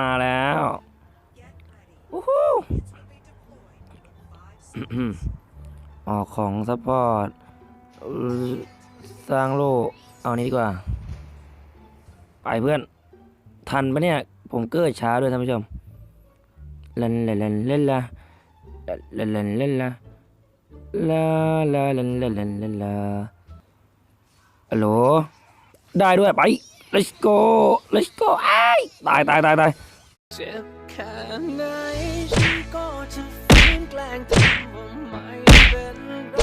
มาแล้วอู้หูออกของซัพพอร์ตเอ่อสร้างโลเอานี้ดีกว่า ไปเพื่อน ทันปะเนี่ย ผมเกิดช้าด้วยท่านผู้ชม เล่นเล่นเล่นเล่นละเล่นเล่นเล่นละลาลาเล่นเล่นเล่นเล่นละฮัลโหลได้ด้วยไป let's go let's go ไอ้ายตายตายตายตาย เจ็บแค่ไหนฉันก็จะฝืนแกล้งทำว่าไม่เป็นไร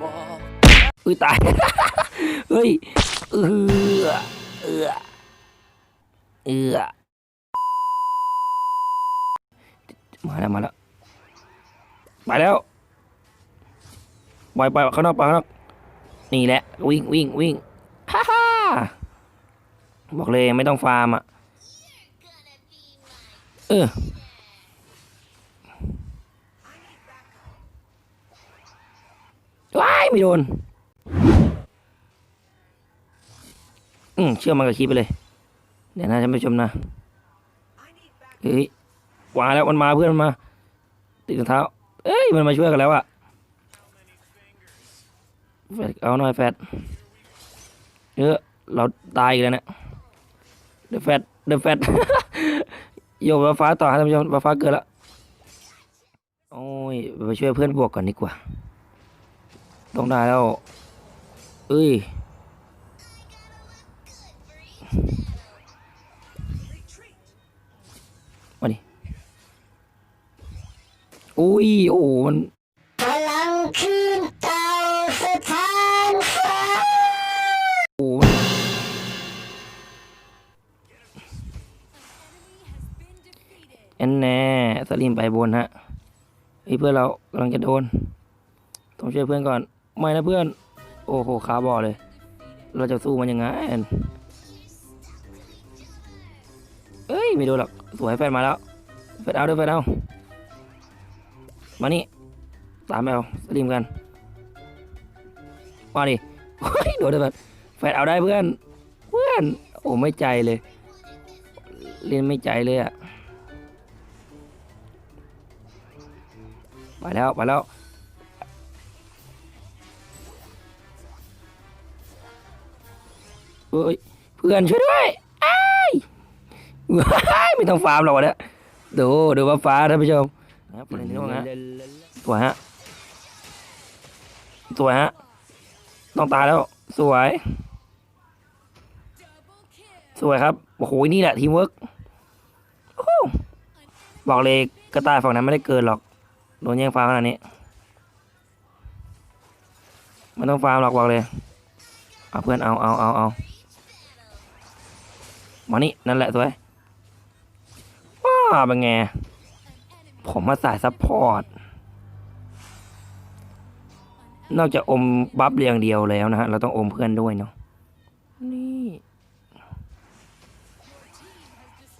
บอกอุ้ยตาย เฮ้ย เอือเอือเอือมาแล้วมาแล้วไปแล้วปล่อยปล่อยข้างนอกปล่อยข้างนอกนี่แหละ วิ่งวิ่งวิ่งฮ่าฮ่าบอกเลยไม่ต้องฟาร์มอะ ออว้ายไม่โดน อืมเชื่อมันกับคีไปเลย เดี๋ยวนะท่านผู้ชมนะเฮ้ยมาแล้วมันมาเพื่อนมันมา ติดรองเท้า เอ้ย มันมาช่วยกันแล้วอะแฟดเอาหน่อยแฟดเออเราตายอีกแล้วเนี่ยเดอะแฟดเดอะแฟด โยกฟ้าต่อครับท่านผู้ชมฟ้าเกิดแล้วโอ้ยไปช่วยเพื่อนบวกก่อนดีกว่า ต้องได้แล้วเอ้ยมาดิอุ้ยโอ้มันพลังคืน อนแน่สลิมไปบนฮะเฮ้ยเพื่อนเรากำลังจะโดน ต้องช่วยเพื่อนก่อน ไม่นะเพื่อน โอ้โหขาบอเลย เราจะสู้มันยังไงเอ้ยไม่โดนหรอก สวยแฟนมาแล้ว แฟนเอาด้วยแฟนเอา มานี่ ตามเอาสลิมกัน มาดิโอ้ยโดนด้วยแฟนแฟนเอาได้เพื่อน เพื่อน โอ้ไม่ใจเลย เล่นไม่ใจเลยอะ ไปแล้วไปแล้วเฮ้ยเพื่อนช่วยด้วยไอ้ายว้ายไม่ต้องฟาร์มหรอกวะเนี่ยดูดูว่าฟ้าท่านผู้ชมนะครับประเด็นที่ว่าไงสวยฮะสวยฮะต้องตายแล้วสวย สวยครับโอ้โหนี่แหละทีมเวิร์กบอกเลยกระต่ายฝั่งนั้นไม่ได้เกินหรอก โดนแย่งฟาร์มขนาดนี้ไม่ต้องฟาร์มหรอกบอกเลยเอาเพื่อนเอาเอาเอาเอามานี่นั่นแหละสวยว้าเป็นไงผมมาสายซัพพอร์ต นอกจากอมบัฟเรียงเดียวแล้วนะฮะ เราต้องอมเพื่อนด้วยเนาะ นี่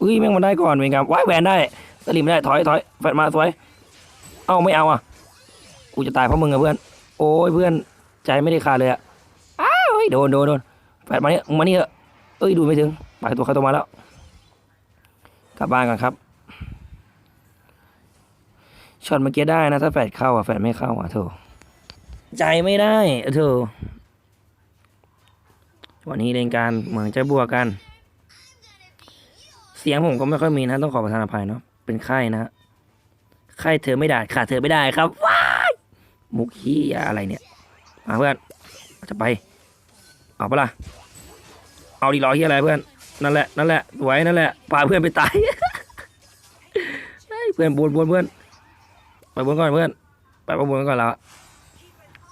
อุ้ยแม่งมันได้ก่อนเป็นไงว้ายแหวนได้ สลิมได้ ถอยถอยแฟดมาสวย เอ้าไม่เอาอะ กูจะตายเพราะมึงอะเพื่อน โอ้ยเพื่อนใจไม่ได้ขาดเลยอะอ้าวโดนโดนโดนแฟดมาเนี่ยมึงมานี่เถอะเอ้ยดูไม่ถึงไปตัวเข้าตัวมาแล้ว กลับบ้านกันครับ ช็อตเมื่อกี้ได้นะ ถ้าแฟดเข้าอะแฟดไม่เข้าอะโถใจไม่ได้อะโถวันนี้เล่นการเหมือนจะบวกกัน เสียงผมก็ไม่ค่อยมีนะ ต้องขอประทานอภัยเนาะเป็นไข้นะ ฮะไข้เธอไม่ได้ขาดเธอไม่ได้ครับว้ายมุกขี้อะไรเนี่ยมาเพื่อนจะไปเอาปะล่ะเอาดีรอที่อะไรเพื่อนนั่นแหละนั่นแหละสวยนั่นแหละพาเพื่อนไปตายเพื่อนบวนบวนเพื่อนไปบนก่อนเพื่อนไปบนก่อนแล้วอะ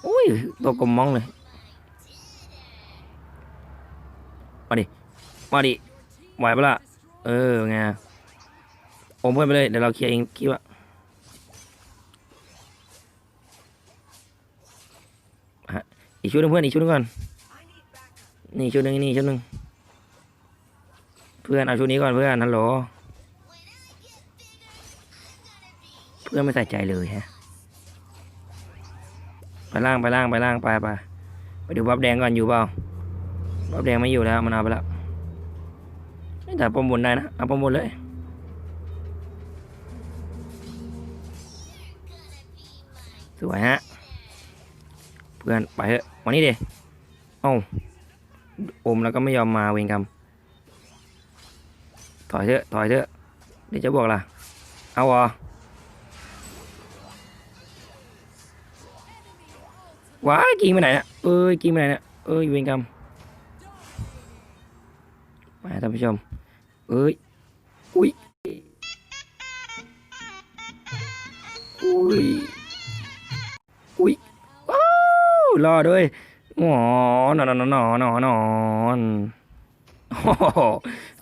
อุ้ยตัวกลมมองเลยมาดิมาดิไหวปะล่ะเออไงอมเพื่อนไปเลยเดี๋ยวเราเคลียร์เองคิดว่า อีกชุดนึงเพื่อนอีกชุดนึงก่อน นี่ชุดนึงนี่ชุดนึง เพื่อนเอาชุดนี้ก่อนเพื่อนนั่นหรอเพื่อนไม่ใส่ใจเลยฮะ ไปล่างไปล่างไปล่างไปไปไปดูบับแดงก่อนอยู่เปล่าบับแดงไม่อยู่แล้วมันเอาไปแล้วแต่ปมบนได้นะเอาปมบนเลยสวยฮะ เพื่อนไปเถอะวันนี้เดเอ้าอมแล้วก็ไม่ยอมมาเวรกรรมถอยเถอะถอยเถอะเดี๋ยวจะบอกล่ะ เอาเหรอว้ากิงไปไหนเนี่ยเอ้ยกิงไปไหนเนี่ยเอ้ยเวรกรรมไปท่านผู้ชม เอ้ยอุ้ยอุ้ย รอด้วยอนอนนอนนอนนอนนอน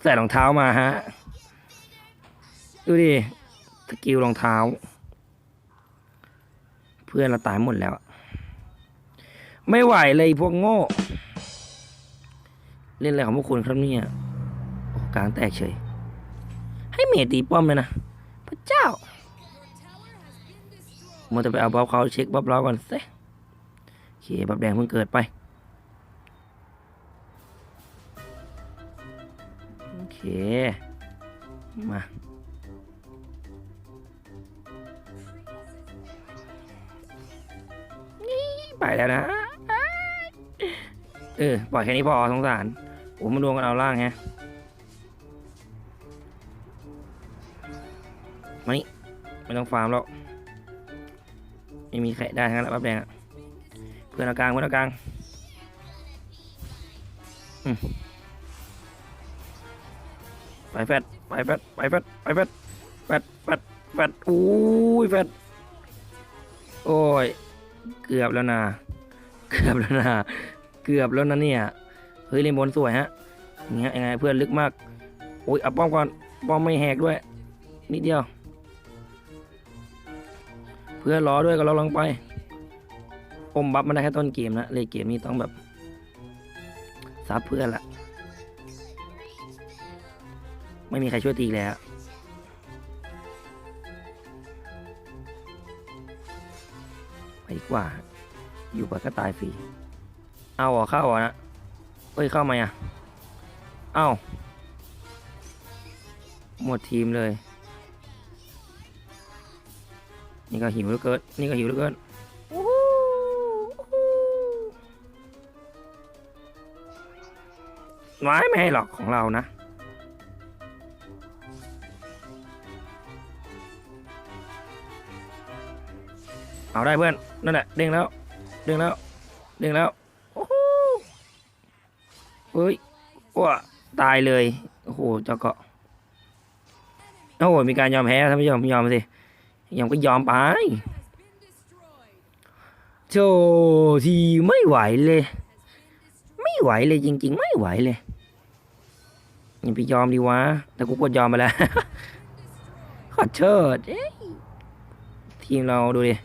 ใส่รองเท้ามาฮะ ดูดิสกิลรองเท้า เพื่อนเราตายหมดแล้ว ไม่ไหวเลยพวกโง่ เล่นอะไรของพวกคุณครับเนี่ยโอ้กลางแตกเฉย ให้เมตีป้อมเลยนะ พระเจ้ามันจะไปเอาบ๊อบเขาเช็คบ๊อบเราก่อนสิโอ เคบ๊อบแดงเพิ่งเกิดไป โอเค มาไปแล้วนะ เออ ปล่อยแค่นี้พอสงสารโอ้มันรวมกันเอาล่างแฮะมานี่ไม่ต้องฟาร์มแล้วไม่มีใครได้ทั้งนั้นแหละปั๊บแดงอะ เพื่อนอากลางเพื่อนอากลางไปแฟดไปแฟดไปแฟดไปแฟดแฟดแฟดแฟดอุ้ยแฟดโอ้ย เกือบแล้วนะเกือบแล้วนะเกือบแล้วนะเนี่ย เฮ้ยเล่นบอลสวยฮะอย่างเงี้ยยังไงเพื่อนลึกมาก โอ้ยเอาป้อมก่อน ป้อมไม่แหกด้วย นิดเดียว เพื่อนรอด้วยก็เราลองไป อมบัฟมันได้แค่ต้นเกมนะเลยเกมนี้ต้องแบบซับเพื่อนละไม่มีใครช่วยตีแล้วไปดีกว่า อยู่ไปก็ตายฟรีเอาเหรอเข้าเหรอนะเอ้ยเข้ามาอะเอ้าหมดทีมเลย นี่ก็หิวเหลือเกินนี่ก็หิวเหลือเกิน ไม่ไม่ให้หรอกของเรานะเอาได้เพื่อนนั่นแหละเด้งแล้วเด้งแล้วเด้งแล้วโอ้โหเฮ้ยว้าตายเลยโอ้โหเจ้าเกาะโอ้โหมีการยอมแพ้ท่านผู้ชมยอมสิยอมก็ยอมไปโจทีไม่ไหวเลย ไม่ไหวเลยจริง ๆ ไม่ไหวเลย อย่าไปยอมดีวะ แต่กูกดยอมไปแล้ว ขอเชิดทีมเราดูดิ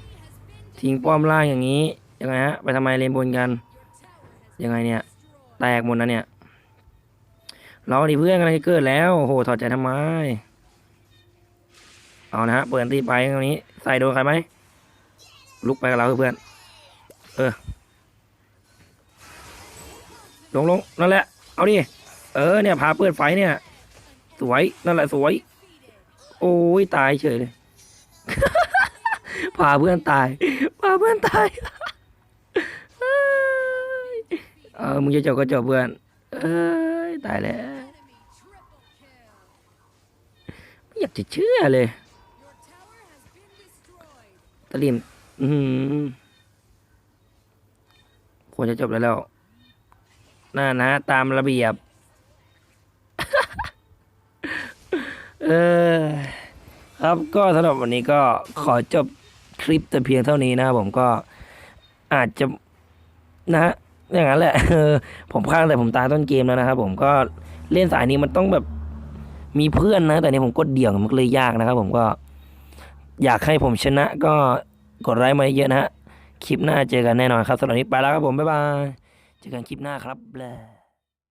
ทิ้งป้อมล่างอย่างนี้ ยังไงฮะ ไปทำไมเลนบนกัน ยังไงเนี่ย แตกหมดนะเนี่ย เราดิเพื่อนกำลังจะเกิดแล้วโอ้โห ถอดใจทำไม เอานะฮะ เปิดอันตีไปตรงนี้ ใส่โดนใครไหม ลุกไปกับเราเพื่อน เออ ลงลงนั่นแหละ เอาดิ เออเนี่ยพาเปิดไฟเนี่ย สวยนั่นแหละสวย โอ้ยตายเฉยเลยพาเพื่อนตายพาเพื่อนตายเออมึงจะจบก็จบเพื่อนเอ้ยตายแล้วไม่อยากจะเชื่อเลยตะลิมอืมควรจะจบแล้วแล้วน่านะ ตามระเบียบ เออ ครับก็สำหรับวันนี้ก็ขอจบคลิปแต่เพียงเท่านี้นะครับผมก็อาจจะนะฮะอย่างนั้นแหละผมข้างแต่ผมตายต้นเกมแล้วนะครับผมก็เล่นสายนี้มันต้องแบบมีเพื่อนนะ แต่นี่ผมกดเดี่ยวมันเลยยากนะครับผมก็อยากให้ผมชนะก็กดไลค์มาเยอะนะฮะคลิปหน้าเจอกันแน่นอนครับสำหรับวันนี้ไปแล้วครับผมบ๊ายบายเจอกันคลิปหน้าครับแบล